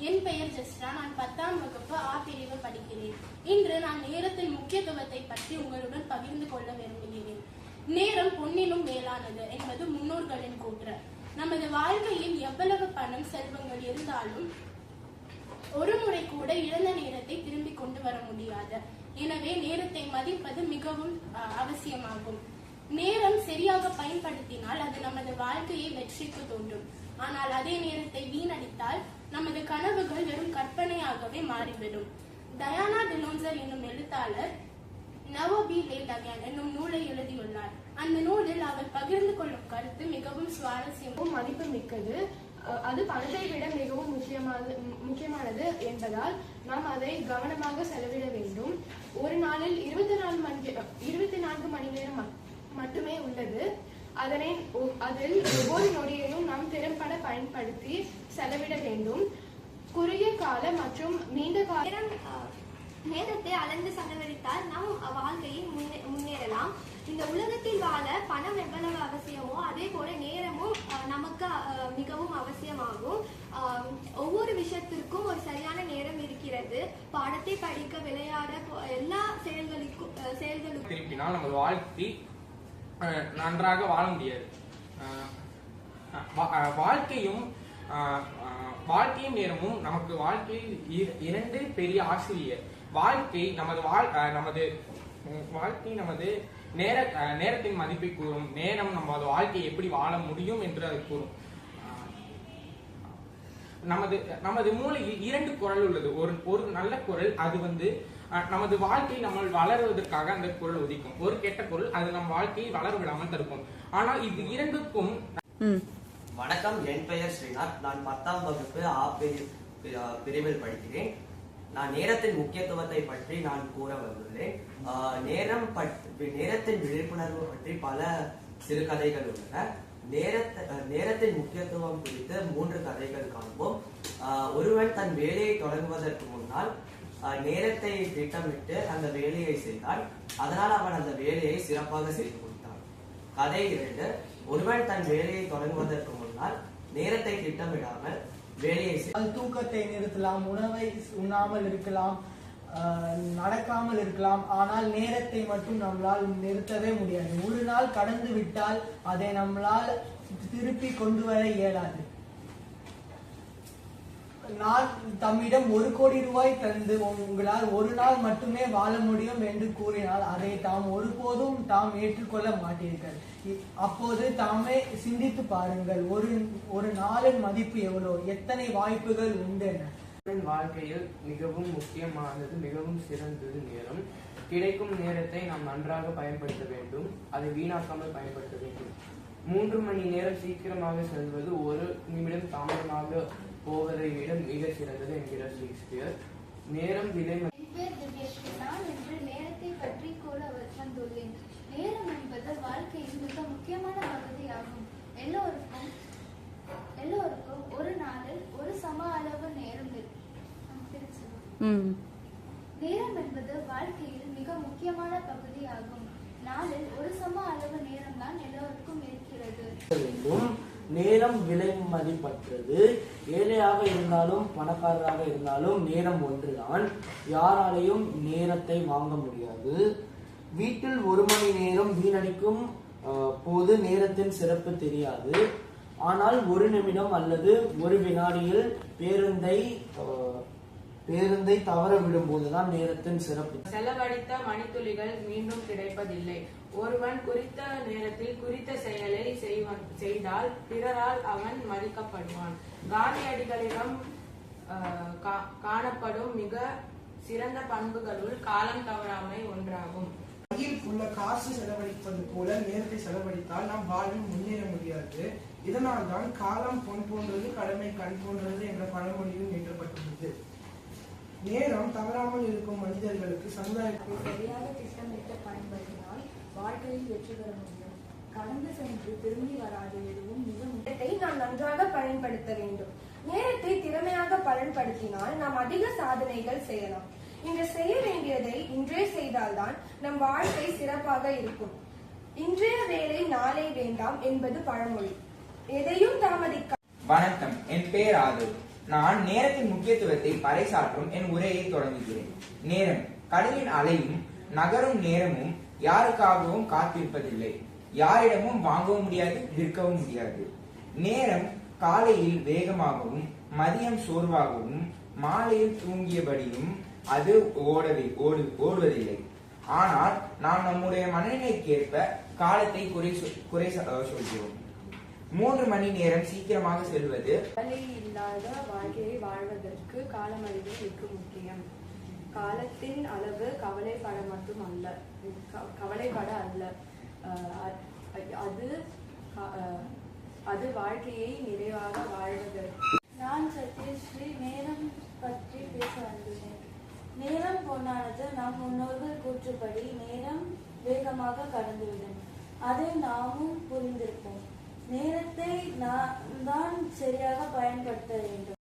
என் பெயர் ஜஸ்ரா. நான் பத்தாம் வகுப்பு ஆ பிரிவு படிக்கிறேன். இன்று நான் நேரத்தின் முக்கியத்துவத்தை பற்றி உங்களுடன் பகிர்ந்து கொள்ள விரும்புகிறேன். நேரம் பொன்னினும் மேலானது என்பது முன்னோர்களின் கூற்று. நமது வாழ்க்கையில் எவ்வளவு பணம் செல்வங்கள் இருந்தாலும் ஒரு முறை கூட இழந்த நேரத்தை திரும்பி கொண்டு வர முடியாது. எனவே நேரத்தை மதிப்பது மிகவும் அஹ், அவசியமாகும். நேரம் சரியாக பயன்படுத்தினால் அது நமது வாழ்க்கையை வெற்றிக்கு தோன்றும் ஆனால் அதே நேரத்தை வீணடித்தால் நமது கனவுகள் வெறும் கற்பனையாகவே மாறிவிடும். டயானா டிலோன்சர் என்னும் எழுத்தாளர் நவோபி பி லேட் அகேன் என்னும் நூலை எழுதியுள்ளார். அந்த நூலில் அவர் பகிர்ந்து கொள்ளும் கருத்து மிகவும் சுவாரஸ்யமும் மதிப்பு மிக்கது அது பணத்தை விட மிகவும் முக்கியமானது முக்கியமானது என்பதால் நாம் அதை கவனமாக செலவிட வேண்டும். ஒரு நாளில் இருபத்தி நாலு மணி இருபத்தி நான்கு மணி நேரம் மட்- மட்டுமே உள்ளது. அதனை ஒ- அதில் ஒவ்வொரு நொடியையும் திறம்பட பயன்படுத்தி செலவிட வேண்டும். குறுகிய கால மற்றும் நீண்ட கால நேரத்தை அளந்து செலவழித்தால் நம் வாழ்க்கையில் முன்னே- முன்னேறலாம். இந்த உலகத்தில் வாழ பணம் எவ்வளவு அவசியமோ அதே போல நேரமும் நமக்கு மிகவும் அவசியமாகும். ஒவ்வொரு விஷயத்திற்கும் ஒரு சரியான நேரம் இருக்கிறது. பாடத்தை படிக்க விளையாட எல்லா செயல்களுக்கும் செயல்களுக்கும் திருப்பினால் நமது வாழ்க்கை நன்றாக வாழ முடியாது. வாழ்க்கையும் வாழ்க்கையும் நேரமும் நமக்கு வாழ்க்கையில் இரண்டு பெரிய ஆசிரியர். வாழ்க்கை நமது வாழ் நமது வாழ்க்கை நமது நேர நேரத்தின் மதிப்பை கூறும். நேரம் நமது வாழ்க்கையை எப்படி வாழ முடியும் என்று அது கூறும். நமது நமது மூளையில் இரண்டு குரல் உள்ளது. ஒரு ஒரு நல்ல குரல் அது வந்து அஹ், நமது வாழ்க்கை நம்ம வளருவதற்காக அந்த குரல் உதிக்கும். ஒரு கெட்ட குரல் அது நம் வாழ்க்கையை வளர விடாமல் தடுக்கும். ஆனால் இது இரண்டுக்கும் வணக்கம் என் பெயர் ஸ்ரீநாத். நான் பத்தாம் வகுப்பு ஆ பிரிவில் படிக்கிறேன். நான் நேரத்தின் முக்கியத்துவத்தை பற்றி நான் கூற வந்துள்ளேன். நேரம் நேரத்தின் விழிப்புணர்வு பற்றி பல சிறுகதைகள் உள்ளன. நேரத்தை நேரத்தின் முக்கியத்துவம் குறித்து மூன்று கதைகள் காண்போம். ஒருவன் தன் வேலையை தொடங்குவதற்கு முன்னால் நேரத்தை திட்டமிட்டு அந்த வேலையை செய்தான். அதனால் அவன் அந்த வேலையை சிறப்பாக செய்து கொடுத்தான். கதை இரண்டு. ஒருவன் தன் வேலையை தொடங்குவதற்கு முன்னால் நேரத்தை திட்டமிடாமல் வேலையை தூக்கத்தை நிறுத்தலாம் உணவை உண்ணாமல் இருக்கலாம் நடக்காமல் இருக்கலாம். ஆனால் நேரத்தை மட்டும் நம்மளால் நிறுத்தவே முடியாது. ஒரு நாள் கடந்து விட்டால் அதை நம்மளால் திருப்பி கொண்டு வர இயலாது. நான் தம்மிடம் ஒரு கோடி ரூபாய் தந்து உங்களால் ஒரு நாள் மட்டுமே வாழ முடியும் என்று கூறினால் அதை தாம் ஒருபோதும் தாம் ஏற்றுக்கொள்ள மாட்டீர்கள். அப்போது தாமே சிந்தித்து பாருங்கள் ஒரு ஒரு நாளின் மதிப்பு எவ்வளோ? எத்தனை வாய்ப்புகள் உண்டு என வாழ்க்கையில் மிகவும் முக்கியமானது மிகவும் சிறந்தது நேரம். கிடைக்கும் நேரத்தை நாம் நன்றாக பயன்படுத்த வேண்டும் அதை வீணாக்காமல் பயன்படுத்த வேண்டும். மூன்று மணி நேரம் சீக்கிரமாக செல்வது ஒரு போவதை விட மிக சிறந்தது என்கிறார் ஷேக்ஸ்பியர். நேரம் விலை நான் இன்று நேரத்தை பற்றி கூற வந்துள்ளேன் நேரம் என்பது வாழ்க்கையின் மிக முக்கியமான பகுதியாகும். எல்லோருக்கும் எல்லோருக்கும் ஒரு நாளில் ஒரு சம அளவு நேரம். நேரம் என்பது வாழ்க்கையில் மிக முக்கியமான பகுதியாகும். நாளில் ஒரு சம அளவு நேரம் தான் எல்லோருக்கும் இருக்கிறது. நேரம் விலை மதிப்பற்றது. ஏழையாக இருந்தாலும் பணக்காரராக இருந்தாலும் நேரம் ஒன்றுதான். யாராலையும் நேரத்தை வாங்க முடியாது. வீட்டில் ஒரு மணி நேரம் வீணடிக்கும் போது நேரத்தின் சிறப்பு தெரியாது. ஆனால் ஒரு நிமிடம் அல்லது ஒரு வினாடியில் பேருந்தை பேருந்தை தவற விடும்போதுதான் நேரத்தின் சிறப்பு. செலவழித்த மணித்துளிகள் மீண்டும் கிடைப்பதில்லை. ஒருவன் குறித்த நேரத்தில் குறித்த செயலை செய்தால் பிறரால் அவன் மதிக்கப்படுவான். காந்தியடிகளிடம் காணப்படும் மிக சிறந்த பண்புகளுள் காலம் தவறாமை ஒன்றாகும். கையில் உள்ள காசு செலவழிப்பது போல நேரத்தை செலவழித்தால் நாம் வாழ்வில் முன்னேற முடியாது. இதனால் தான் காலம் பொன் போன்றது கடமை கண் போன்றது என்ற பழமொழியும் ஏற்றப்பட்டுள்ளது நேரம் தவறாமல் இருக்கும் மனிதர்களுக்கு சமுதாயத்தில் சரியாக திட்டமிட்டு பயன்படுத்தினால் வாழ்க்கையில் வெற்றி பெற முடியும். கடந்து சென்று திரும்பி வராது எதுவும் மிக நேரத்தை நாம் நன்றாக பயன்படுத்த வேண்டும். நேரத்தை திறமையாக பயன்படுத்தினால் நாம் அதிக சாதனைகள் செய்யலாம். இன்று செய்ய வேண்டியதை இன்றே செய்தால்தான் நம் வாழ்க்கை சிறப்பாக இருக்கும். இன்றைய வேலை நாளை வேண்டாம் என்பது பழமொழி. எதையும் தாமதிக்க வணக்கம். என் பெயர் ஆது. நான் நேரத்தின் முக்கியத்துவத்தை பறைசாற்றும் என் உரையை தொடங்குகிறேன். நேரம். கடலின் அலையும் நகரும் நேரமும் யாருக்காகவும் காத்திருப்பதில்லை. யாரிடமும் வாங்கவும் முடியாது விற்கவும் முடியாது. நேரம் காலையில் வேகமாகவும் மதியம் சோர்வாகவும் மாலையில் தூங்கியபடியும் அது ஓடவே ஓடு ஓடுவதில்லை. ஆனால் நாம் நம்முடைய மனநிலைக்கேற்ப காலத்தை குறை சொல்- குறை சொல்கிறோம். மூன்று மணி நேரம் சீக்கிரமாக செல்வது கவலை இல்லாத வாழ்க்கையை வாழ்வதற்கு காலமறிவு மிக முக்கியம். காலத்தின் அளவு கவலைப்பட மட்டும் அல்ல கவலைப்பட அல்ல. அது அது வாழ்க்கையை நிறைவாக வாழ்வதற்கு நான் சத்யஸ்ரீ நேரம் பற்றி பேச வந்துள்ளேன். நேரம் பொன்னானது நம் முன்னோர்கள் கூற்றுப்படி நேரம் வேகமாக கடந்துவிடும். அதை நாமும் புரிந்திருப்போம். நேரத்தை நான் தான் சரியாக பயன்படுத்த வேண்டும்.